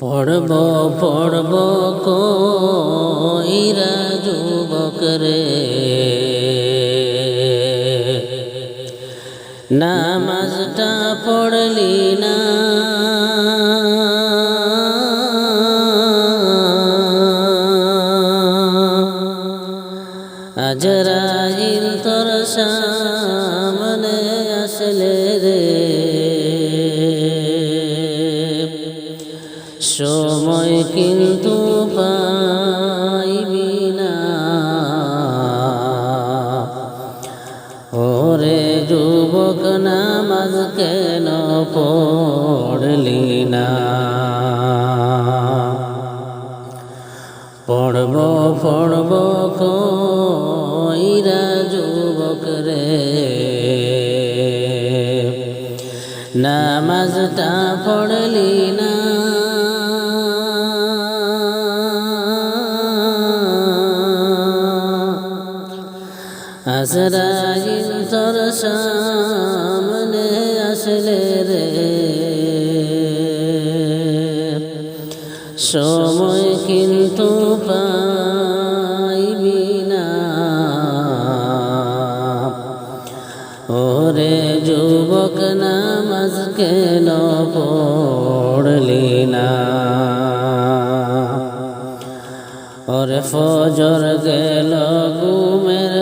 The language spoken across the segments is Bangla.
পড়ব পড়ব কইরা যুবক রে নামাজটা পড়লি না সময় কিন্তু পাইবি না। ওরে যুবক, নামাজ কেন পড়লি না? পড়ব পড়ব কইরা যুবক রে। নামাজটা পড়লি না আজরাইল তোর সামনে আসলে রে। সময় কিন্তু পাইবি না। ওরে যুবক নামাজ কেন পড়লি না। ওরে ফজর গেল ঘুমের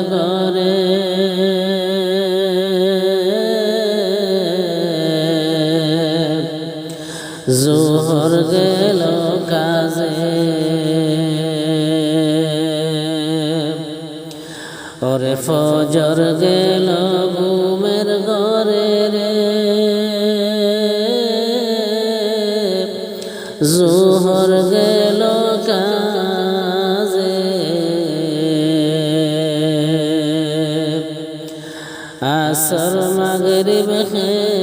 ফজর গেল ঘুমের ঘরে রে। জোহর গেল কাজে। আসর মাগরিব খেলাই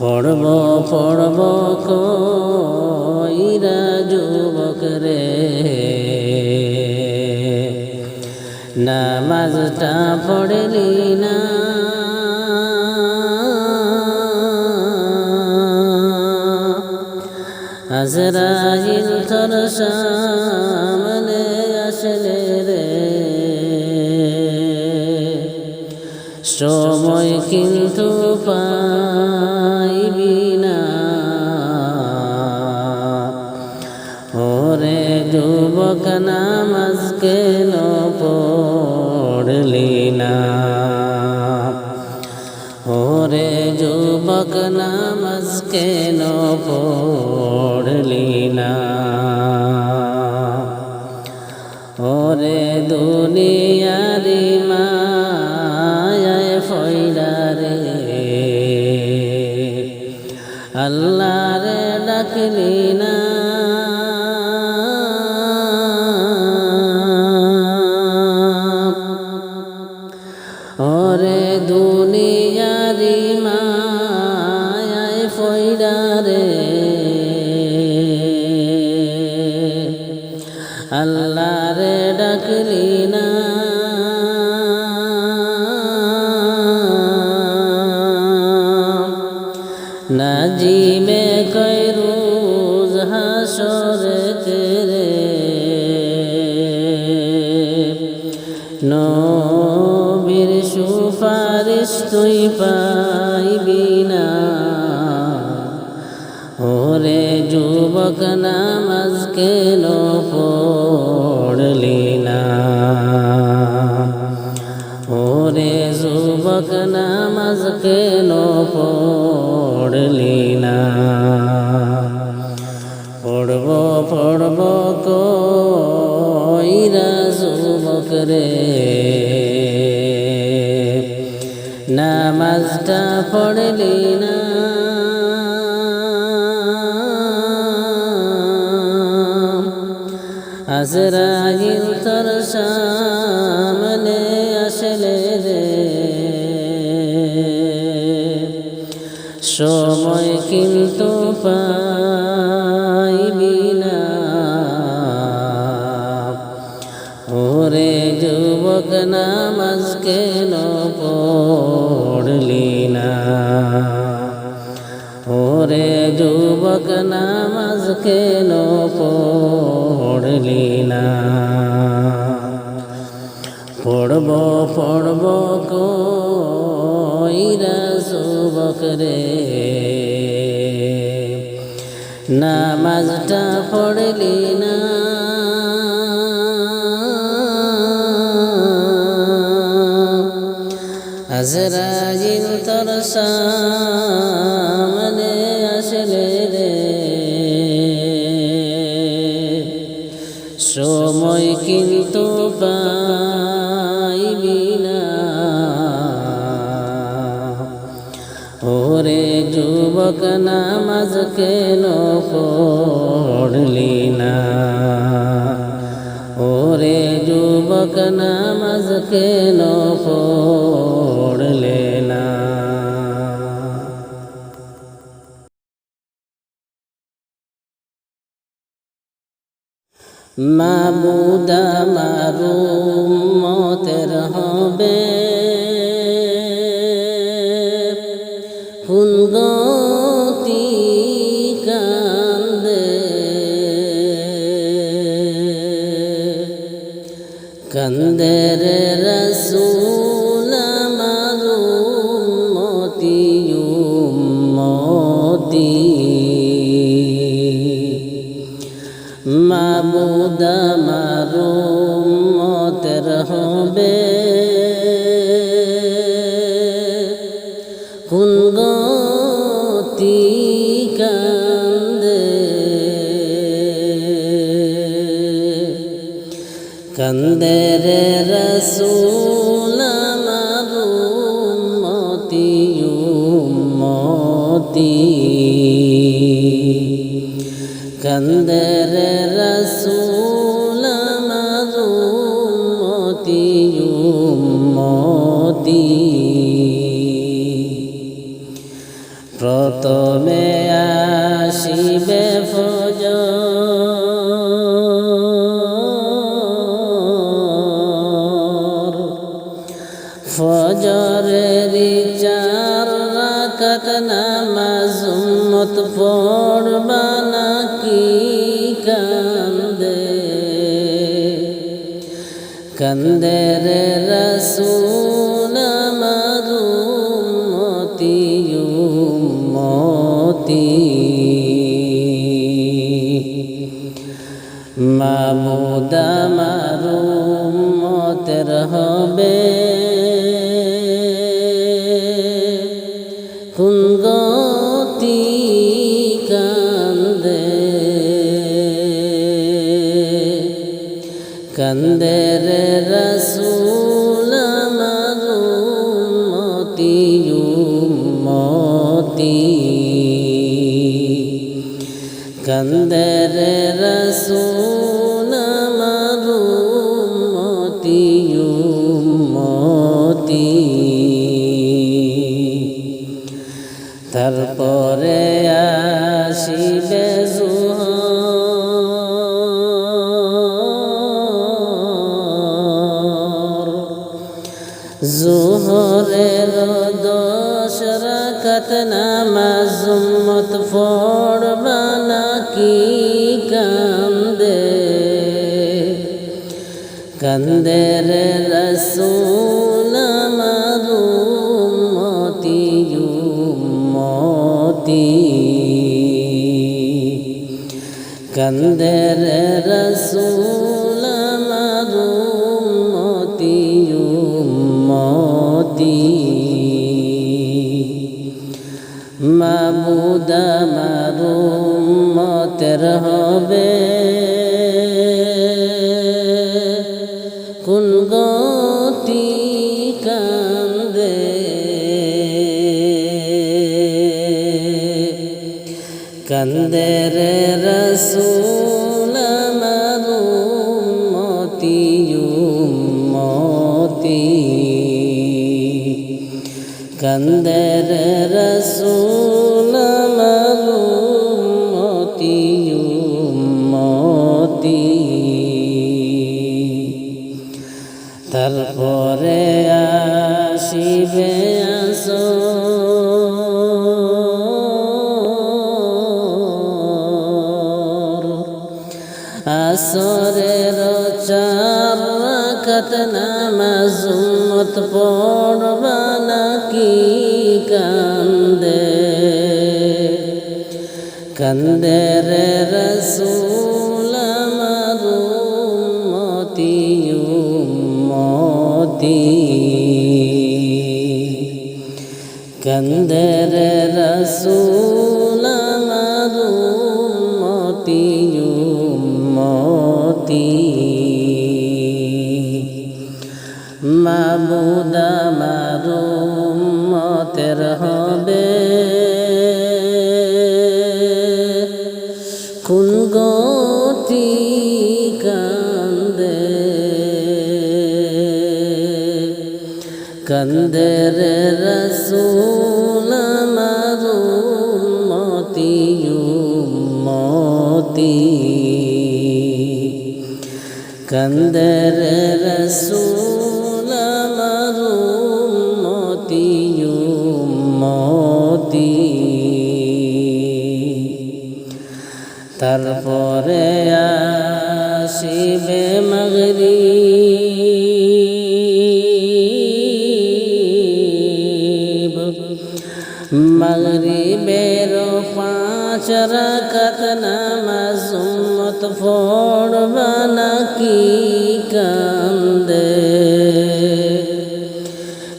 পড়ব পড়ব কইরা যুবক রে নামাজটা পড়লি না। আজরাইল তোর সামনে আসলে রে। সময় কিন্তু পাইবি আল্লাহ রে ডাকলি না তুই পাইবি না ওরে যুবক, নামাজ কেন পড়লি না? ওরে যুবক, নামাজ কেন পড়লি না? পড়ব পড়ব কইরা যুবক রে। নামাজটা পড়লি না। আজরাইল তোর সামনে আসলে রে। সময় কিন্তু পাইবি না। ওরে যুবক, নামাজ কেন পড়? পড়লি না। ওরে যুবক, নামাজ কেন পড়লি না? পড়ব পড়ব কইরা যুবক রে? নামাজটা পড়লি না। আজরাইল যুবক নামাজ কেন পড়লি না? ওরে যুবক নামাজ কেন পড়লে না? মাবুদা মারুম কন্দের রসুল মতি মতি মাবুদ কন্দের রসুল মতি মতি কন্দর রসুল মতি মতি প্রথমে আসিবে ফজরের চার রাকাত নামাজ উম্মত পড়বা নাকি কান্দে? কন্দের রসুল মতি মতি মামুদা মারুম মতের হবে। মতি মতি তারপরে আসিবে জুহর। জুহরের দশ রাকাত নামাজ উম্মত পড়বা কন্দের রসুল মতি মতি কন্দের রসুল কন্দের রসুল মারুম মতি মতি কন্দের রসুল আসরের চার রাখাত নামাজ উম্মত পড়বা নাকি কান্দে? কান্দে রে রসুল আমার উম্মতি উম্মতি। কান্দে রে রসুল মাবুদ আমার উম্মতের হবে। কোন গতি কান্দে? কান্দের রসুল আমার মতি মতি কান্দের রসুল তারপরে আসিবে মগরি মগরিবের পাঁচ রাকাত নামাজ উম্মত পড়বা নাকি কান্দে?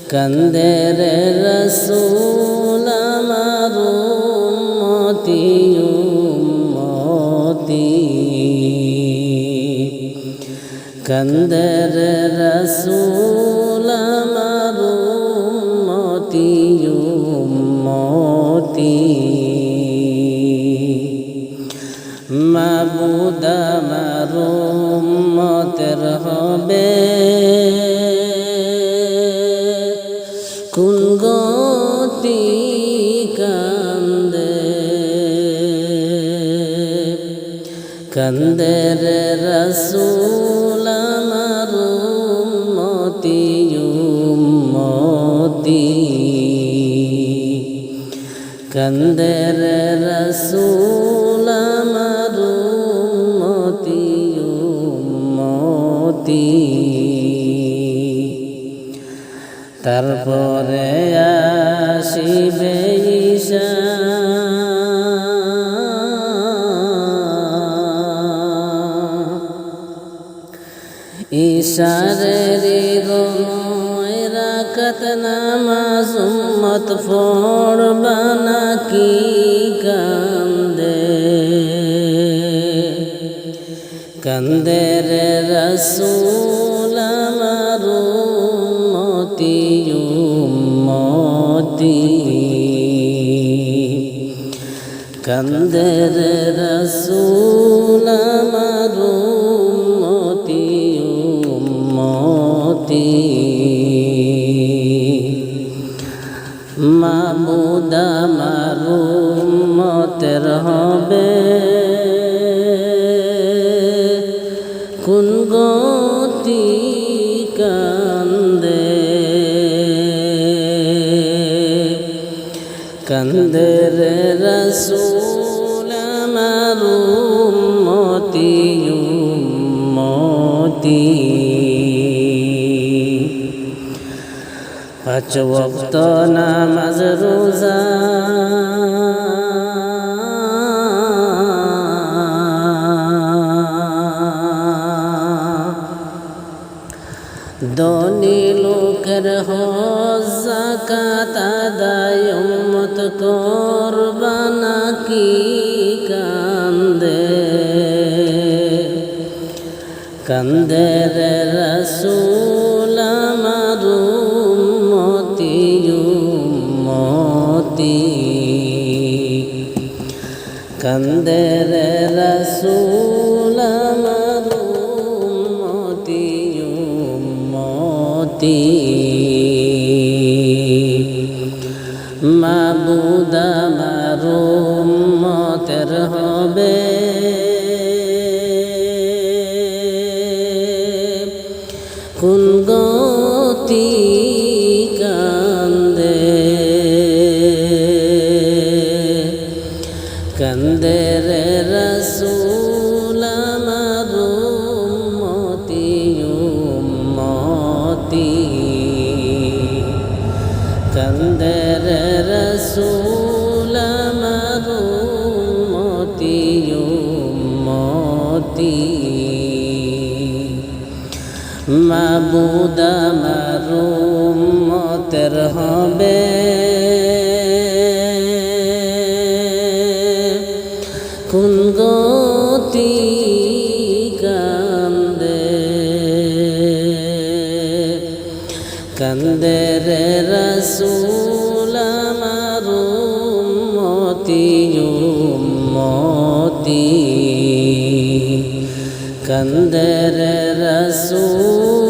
কান্দে রে কান্দে রে রসুল মতি উম্মতি। মাবুদ আমার উম্মতের হবে। কান্দের রসুল মতি মতি তারপরে আসিবে ঈশা। ঈশারের গময় রাখত নামাজ উম্মত পড়বা কান্দের রসুল মতি মতি কান্দের রসুল মতি মতি মাবুদ আমার মতের হবে কোন গতি কান্দে। কান্দের রসুল আমার মতি মতি পাঁচ ভক্ত নামাজ রোজা দনি লোকের হজাকাত আদায়, উম্মত করবা নাকি কান্দে? কান্দের রসুল আমার মতি মতি কান্দের রসুল মতি মাবুদা আমার উম্মতি কান্দে রে রসুল আমার উম্মতি উম্মতি মাবুদ আমার উম্মতের হবে কান্দে রে রসুল আমার উম্মতি উম্মতি কান্দে রে রসুল